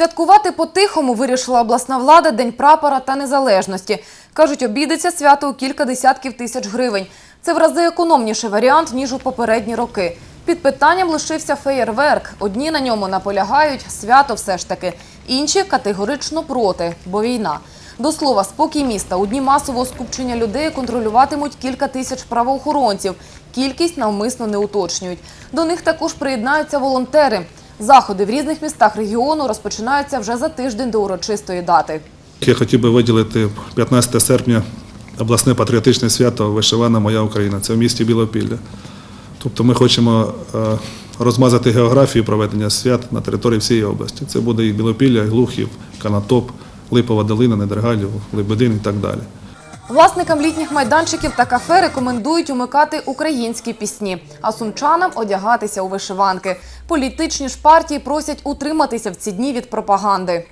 Святкувати по-тихому вирішила обласна влада День прапора та незалежності. Кажуть, обійдеться свято у кілька десятків тисяч гривень. Це в рази економніший варіант, ніж у попередні роки. Під питанням лишився феєрверк. Одні на ньому наполягають, свято все ж таки. Інші категорично проти, бо війна. До слова, спокій міста у дні масового скупчення людей контролюватимуть кілька тисяч правоохоронців. Кількість навмисно не уточнюють. До них також приєднаються волонтери. Заходи в різних містах регіону розпочинаються вже за тиждень до урочистої дати. Я хотів би виділити 15 серпня обласне патріотичне свято Вишивана Моя Україна. Це в місті Білопілля. Тобто ми хочемо е, розмазати географію проведення свят на території всієї області. Це буде і Білопілля, і Глухів, Канатоп, Липова долина, Недергалів, Лебедин і так далі. Власникам літніх майданчиків та кафе рекомендують умикати українські пісні, а сумчанам одягатися у вишиванки. Політичні ж партії просять утриматися в ці дні від пропаганди.